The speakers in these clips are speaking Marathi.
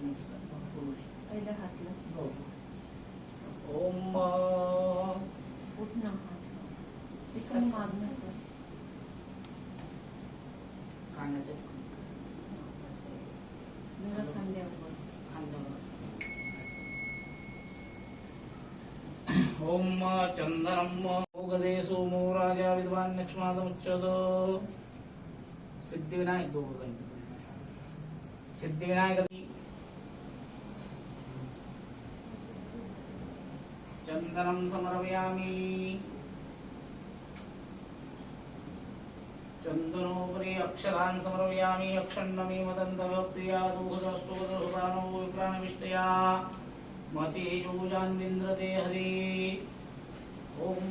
पहिल्या हातला ओम उठ ना मागणं कानाच्या जरा खांद्यावर ओम चंदनम सोमो राजा विद्वान लक्ष्मादमुच्यत सिद्धिविनायक दो सिद्धिविनायक चन्दनं समर्पयामि। चन्दनोपरि अक्षतान् समर्पयामि अक्षण्णमेव दन्तभक्त्या दूहदस्तुभदृहदानो विप्राणविष्टया मतिजोजान्विन्द्रते हरि। ॐ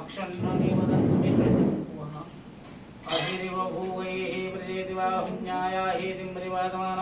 अक्षण्णमेव दन्तमिहृतिरिव भूगैः प्रजेति वा पुण्याया हेतिं परिपातमाना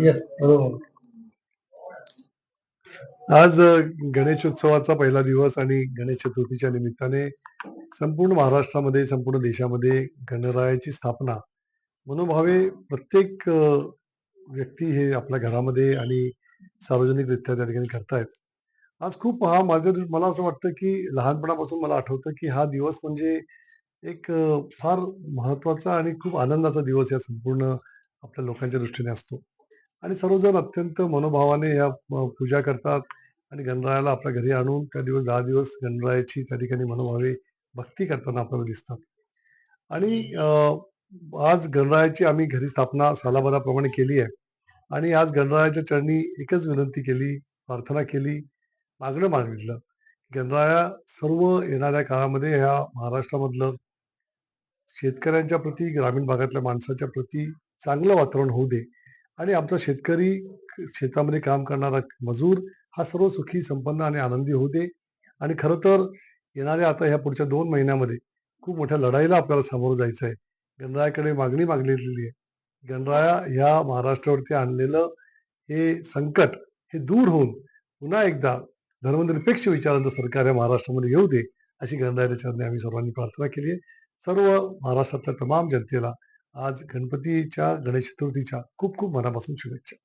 येस बरोबर. आज गणेशोत्सवाचा पहिला दिवस आणि गणेश चतुर्थीच्या निमित्ताने संपूर्ण महाराष्ट्रामध्ये संपूर्ण देशामध्ये गणरायाची स्थापना मनोभावे प्रत्येक व्यक्ती हे आपल्या घरामध्ये आणि सार्वजनिकरित्या त्या ठिकाणी करतायत. आज खूप हा माझं मला असं वाटतं की लहानपणापासून मला आठवतं की हा दिवस म्हणजे एक फार महत्त्वाचा आणि खूप आनंदाचा दिवस या संपूर्ण आपल्या लोकांच्या दृष्टीने असतो. आणि सर्वजण अत्यंत मनोभावाने या पूजा करतात. आणि गणरायाला आपल्या घरी आणून त्या दिवस दहा दिवस गणरायाची त्या ठिकाणी मनोभावे भक्ती करताना आपल्याला दिसतात. आणि आज गणरायाची आम्ही घरी स्थापना सालाभराप्रमाणे केली आहे. आणि आज गणरायाच्या चरणी एकच विनंती केली प्रार्थना केली मागणं मागितलं. गणराया सर्व येणाऱ्या काळामध्ये ह्या महाराष्ट्रामधलं शेतकऱ्यांच्या प्रती ग्रामीण भागातल्या माणसाच्या प्रती चांगलं वातावरण होऊ दे. आणि आमचा शेतकरी शेतामध्ये काम करणारा मजूर हा सर्व सुखी संपन्न आणि आनंदी होते. आणि खरं तर येणाऱ्या आता ह्या पुढच्या दोन महिन्यामध्ये खूप मोठ्या लढाईला आपल्याला सामोरं जायचं आहे गणरायाकडे मागणी मागलेली आहे. गणराया ह्या महाराष्ट्रावरती आणलेलं हे संकट हे दूर होऊन पुन्हा एकदा धर्मनिरपेक्ष विचारांचं सरकार या महाराष्ट्रामध्ये येऊ दे अशी गणरायाच्या चरणी आम्ही सर्वांनी प्रार्थना केली आहे. सर्व महाराष्ट्रातल्या तमाम जनतेला आज गणपतीच्या गणेश चतुर्थीच्या खूप खूप मनापासून शुभेच्छा.